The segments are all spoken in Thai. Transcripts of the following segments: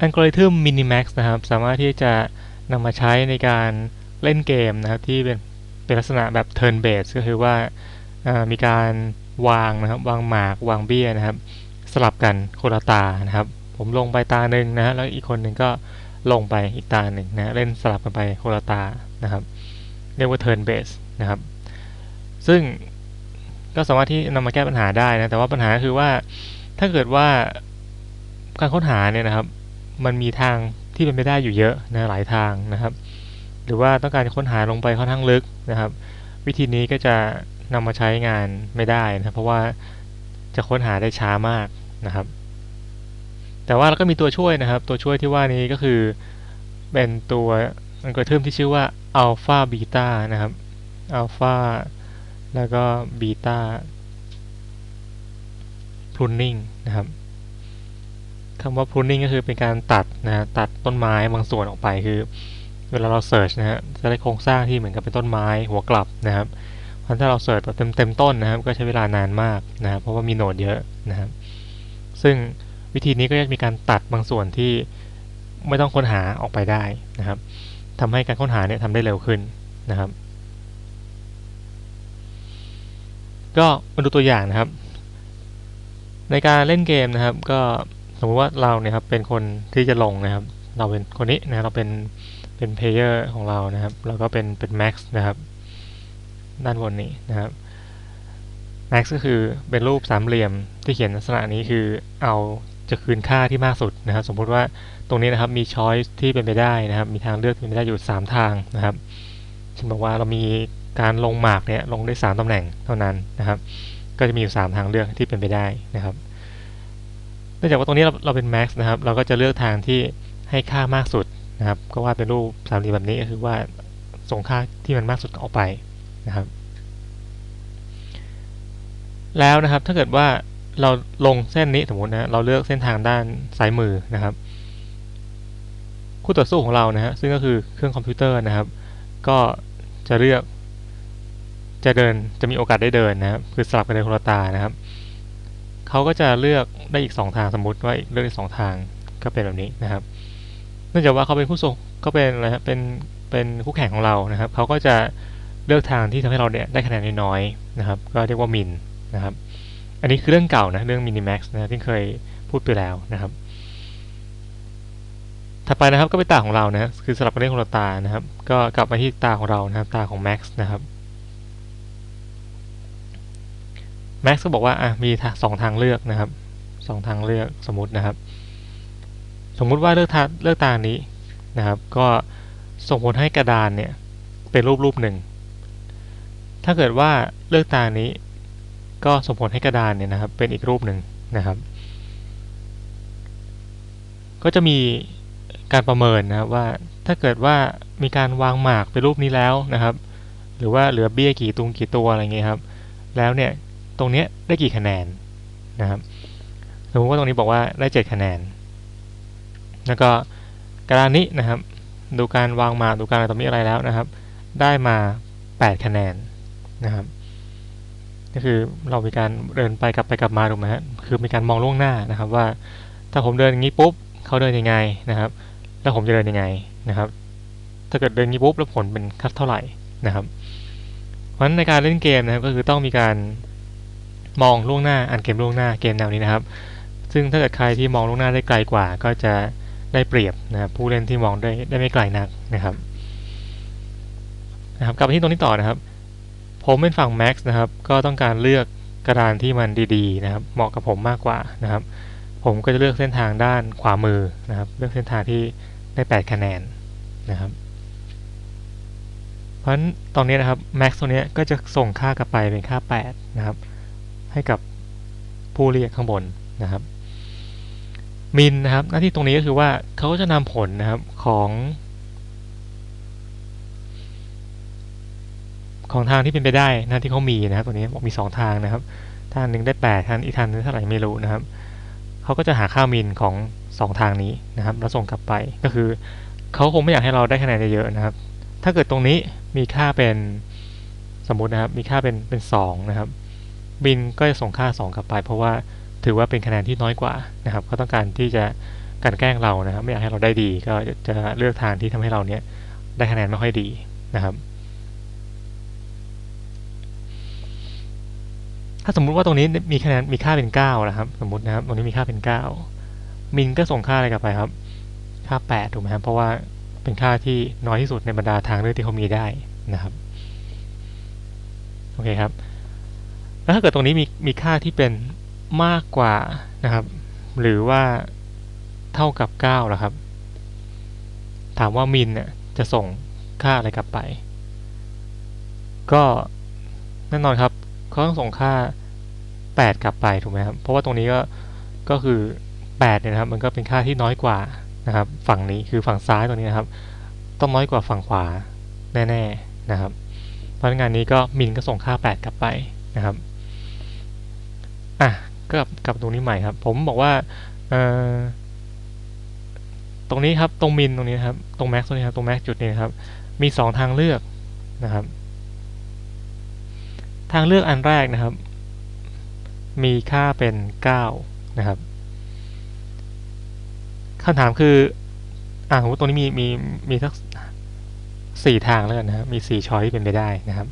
อัลกอริทึม Minimax นะครับ สามารถที่จะนำมาใช้ในการเล่นเกมนะครับ ที่เป็นเป็นลักษณะแบบ turn based ก็คือว่าามีการวางนะครับ วางหมากวางเบี้ยนะครับ สลับกันคนละตานะครับ ผมลงไปตาหนึ่งนะฮะแล้วอีกคนหนึ่งก็ลงไปอีกตาหนึ่งนะเล่นสลับกันไปคนละตานะครับเรียกว่า turn based นะครับ ซึ่งก็สามารถที่นำมาแก้ปัญหาได้นะแต่ว่าปัญหาคือว่าถ้าเกิดว่าการค้นหาเนี่ยนะครับ มันมีทางที่เป็นไปได้อยู่เยอะนะหลายทางนะครับ หรือว่าต้องการค้นหาลงไปค่อนข้างลึกนะครับ วิธีนี้ก็จะนำมาใช้งานไม่ได้นะเพราะว่าจะค้นหาได้ช้ามากนะครับ แต่ว่าเราก็มีตัวช่วยนะครับ ตัวช่วยที่ว่านี้ก็คือเป็นตัวอัลกอริทึมที่ชื่อว่าอัลฟาบีตานะครับอัลฟาแล้วก็บีตาพรูนนิ่งนะครับ คำว่า pruning ก็คือเป็นการตัดนะฮะตัดต้นไม้บางส่วนออกไปคือ เวลาเราเสิร์ชนะฮะจะได้โครงสร้างที่เหมือนกับเป็นต้นไม้หัวกลับนะครับเพราะถ้าเราเสิร์ชแบบเต็มเต็มต้นนะครับ ก็ใช้เวลานานมากนะครับเพราะว่ามีโนดเยอะนะครับ ซึ่งวิธีนี้ก็จะมีการตัดบางส่วนที่ไม่ต้องค้นหาออกไปได้นะครับทำให้การค้นหาเนี่ยทำได้เร็วขึ้นนะครับ ก็มาดูตัวอย่างนะครับ ในการเล่นเกมนะครับก็ มมติว่าเราเนี่ยครับเป็นคนที่จะลงนะครับ เราเป็นคนนี้นะเราเป็นเป็นเพลเยอร์ของเรานะครับเราก็เป็นเป็นแม็กซ์นะครับด้านบนนี้นะครับแม็กซ์ก็คือเป็นรูปสามเหลี่ยมที่เขียนลักษณะนี้คือเอาจะคืนค่าที่มากสุดนะครับ สมมุติว่าตรงนี้นะครับมีช้อยที่เป็นไปได้นะครับ มีทางเลือกที่เป็นไปได้อยู่ 3 ทางนะครับเช่นบอกว่าเรามีการลงหมากเนี่ยลงได้ 3ตำแหน่งเท่านั้นนะครับ ก็จะมีอยู่ 3 ทางเลือกที่เป็นไปได้นะครับ นื่องจากว่าตรงนี้เราเราเป็น max นะครับ เราก็จะเลือกทางที่ให้ค่ามากสุดนะครับ ก็วาดเป็นรูปสามเหลี่ยมแบบนี้ก็คือว่าส่งค่าที่มันมากสุดออกไปนะครับ แล้วนะครับถ้าเกิดว่าเราลงเส้นนี้สมมตินะเราเลือกเส้นทางด้านซ้ายมือนะครับ คู่ต่อสู้ของเรานะฮะซึ่งก็คือเครื่องคอมพิวเตอร์นะครับ ก็จะเลือก จะเดินจะมีโอกาสได้เดินนะครับ คือสลับกันในคนละตานะครับ เขาก็จะเลือกได้อีก 2 ทางสมมติว่าเลือกอีกสองทางก็เป็นแบบนี้นะครับเนื่องจากว่าเขาเป็นผู้ส่งก็เป็นอะไรครับเป็นเป็นคู่แข่งของเรานะครับเขาก็จะเลือกทางที่ทำให้เราเนี่ยได้คะแนนน้อยๆนะครับ ก็เรียกว่ามินนะครับอันนี้คือเรื่องเก่านะเรื่อง minimax นะที่เคยพูดไปแล้วนะครับ ถัดไปนะครับก็เป็นตาของเรานะคือสลับกันเล่นคนละตานะครับ ก็กลับมาที่ตาของเรานะครับตาของ max นะครับ max ก็บอกว่าอะมีสองทางเลือกนะครับสองทางเลือกสมมตินะครับ สมมุติว่าเลือกทางเลือกตานี้นะครับ ก็ส่งผลให้กระดานเนี่ยเป็นรูปรูปหนึ่ง ถ้าเกิดว่าเลือกตานี้ ก็ส่งผลให้กระดานเนี่ยนะครับ เป็นอีกรูปหนึ่งนะครับ ก็จะมีการประเมินนะครับว่าถ้าเกิดว่ามีการวางหมากเป็นรูปนี้แล้วนะครับ หรือว่าเหลือเบี้ยกี่ตุงกี่ตัวอะไรเงี้ยครับ แล้วเนี่ย รงนี้ได้กี่คะแนนนะครับสมมติว่าตรงนี้บอกว่าได้ 7 คะแนน แล้วก็กระดานนี้นะครับ ดูการวางมาดูการอะไรตรงนี้อะไรแล้วนะครับ ได้มา 8 คะแนนนะครับก็คือเรามีการเดินไปกลับไปกลับมาถูกไหมฮะคือมีการมองล่วงหน้านะครับว่า ถ้าผมเดินอย่างนี้ปุ๊บเขาเดินยังไงนะครับ แล้วผมจะเดินยังไงนะครับ ถ้าเกิดเดินอย่างนี้ปุ๊บแล้วผลเป็นคัดเท่าไหร่นะครับ เพราะฉะนั้นในการเล่นเกมนะครับก็คือต้องมีการ มองล่วงหน้าอ่านเกมล่วงหน้าเกมแนวนี้นะครับ ซึ่งถ้าเกิดใครที่มองล่วงหน้าได้ไกลกว่า ก็จะได้เปรียบนะผู้เล่นที่มองได้ได้ไม่ไกลนักนะครับนะครับกลับไปที่ตรงนี้ต่อนะครับ ผมเป็นฝั่ง Max นะครับ ก็ต้องการเลือกกระดานที่มันดีๆนะครับ เหมาะกับผมมากกว่านะครับ ผมก็จะเลือกเส้นทางด้านขวามือนะครับ เลือกเส้นทางที่ได้ 8 คะแนนนะครับ เพราะฉะนั้นตรงนี้นะครับ Max ตรงนี้ก็จะส่งค่ากลับไปเป็นค่า 8 นะครับ ให้กับผู้เรียกข้างบนนะครับมินนะครับ หน้าที่ตรงนี้ก็คือว่าเขาก็จะนำผลนะครับของ ของทางที่เป็นไปได้นะที่เขามีนะครับตัวนี้บอกมี 2 ทางนะครับ ทางหนึ่งได้8ทางอีกทางนึงเท่าไหร่ไม่รู้นะครับเขาก็จะหาค่ามินของ 2 ทางนี้นะครับ แล้วส่งกลับไปก็คือเขาคงไม่อยากให้เราได้คะแนนเยอะๆนะครับ ถ้าเกิดตรงนี้มีค่าเป็นสมมุตินะครับ มีค่าเป็นเป็น2นะครับ บินก็จะส่งค่า 2 กลับไป เพราะว่าถือว่าเป็นคะแนนที่น้อยกว่านะครับเขาต้องการที่จะกลันแกล้งเรานะครับไม่อยากให้เราได้ดีก็จะเลือกทางที่ทำให้เราเนี่ยได้คะแนนไม่ค่อยดีนะครับ ถ้าสมมุติว่าตรงนี้มีคะแนนมีค่าเป็น9นะครับ สมมตินะครับตรงนี้มีค่าเป็น 9 มินก็ส่งค่าอะไรกลับไปครับ ค่า 8 ถูกไหมครับเพราะว่าเป็นค่าที่น้อยที่สุดในบรรดาทางเลือกที่เขามีได้นะครับโอเคครับ แล้วถ้าเกิดตรงนี้มีมีค่าที่เป็นมากกว่านะครับ หรือว่าเท่ากับ9ล่ะครับ ถามว่ามินเนี่ยจะส่งค่าอะไรกลับไป ก็แน่นอนครับเขาต้องส่งค่า 8 กลับไปถูกไหมครับ เพราะว่าตรงนี้ก็ก็คือ8เนี่ยนะครับ มันก็เป็นค่าที่น้อยกว่านะครับ ฝั่งนี้คือฝั่งซ้ายตรงนี้นะครับ ต้องน้อยกว่าฝั่งขวาแน่ๆนะครับ เพราะงานนี้ก็มินก็ส่งค่า 8 กลับไปนะครับ อะก็กลับตรงนี้ใหม่ครับ ผมบอกว่าเอ่อตรงนี้ครับตรงมินตรงนี้นครับตรงแม็กซ์ตรงนี้ครับตรงแม็กซ์จุดนี้นครับ มี 2 ทางเลือกนะครับ ทางเลือกอันแรกนะครับ มีค่าเป็น 9 นะครับคำถามคืออ่าสมมติตรงนี้มีมีมีสักสี่ทางแล้วกันนะครับมีสี่ช้อยที่เป็นไปได้นะครับ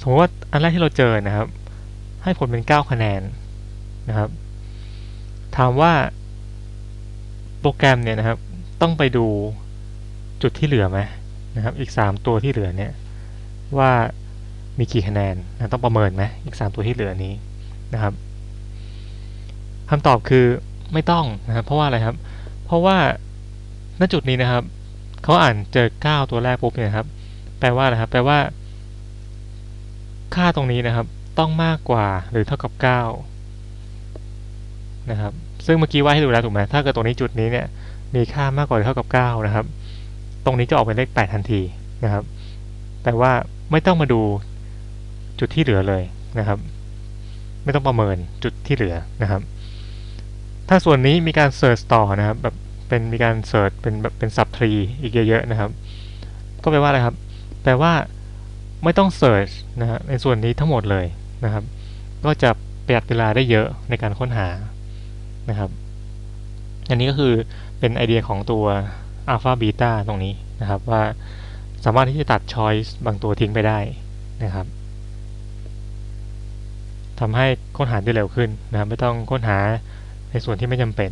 สมมติว่าอันแรกที่เราเจอนะครับ ให้ผลเป็น 9 คะแนนนะครับ ถามว่าโปรแกรมเนี่ยนะครับ ต้องไปดูจุดที่เหลือไหมนะครับ อีก 3 ตัวที่เหลือเนี่ยว่ามีกี่คะแนนนะต้องประเมินไหมอีก 3 ตัวที่เหลือนี้นะครับคำตอบคือไม่ต้องนะครับเพราะว่าอะไรครับ เพราะว่าณจุดนี้นะครับเขาอ่านเจอ 9 ตัวแรกปุ๊บเนี่ยครับ แปลว่าอะไรครับ แปลว่า ค่าตรงนี้นะครับ ต้องมากกว่าหรือเท่ากับ 9 นะครับ ซึ่งเมื่อกี้ว่าให้ดูแล้วถูกไหมถ้าเกิดตรงนี้จุดนี้เนี่ยมีค่ามากกว่าหรือเท่ากับ 9 นะครับ ตรงนี้จะออกเป็นเลข 8 ทันทีนะครับ แต่ว่าไม่ต้องมาดูจุดที่เหลือเลยนะครับ ไม่ต้องประเมินจุดที่เหลือนะครับ ถ้าส่วนนี้มีการเสิร์ชต่อนะครับแบบเป็นมีการเสิร์ชเป็นแบบเป็นซับทรีอีกเยอะๆนะครับ ก็แปลว่าอะไรครับ แปลว่าไม่ต้องเสิร์ชนะฮะในส่วนนี้ทั้งหมดเลย นะครับ ก็จะประหยัดเวลาได้เยอะในการค้นหานะครับ อันนี้ก็คือเป็นไอเดียของตัวอัลฟาเบต้าตรงนี้นะครับ ว่าสามารถที่จะตัด Choice บางตัวทิ้งไปได้นะครับทำให้ค้นหาได้เร็วขึ้นนะครับ ไม่ต้องค้นหาในส่วนที่ไม่จำเป็น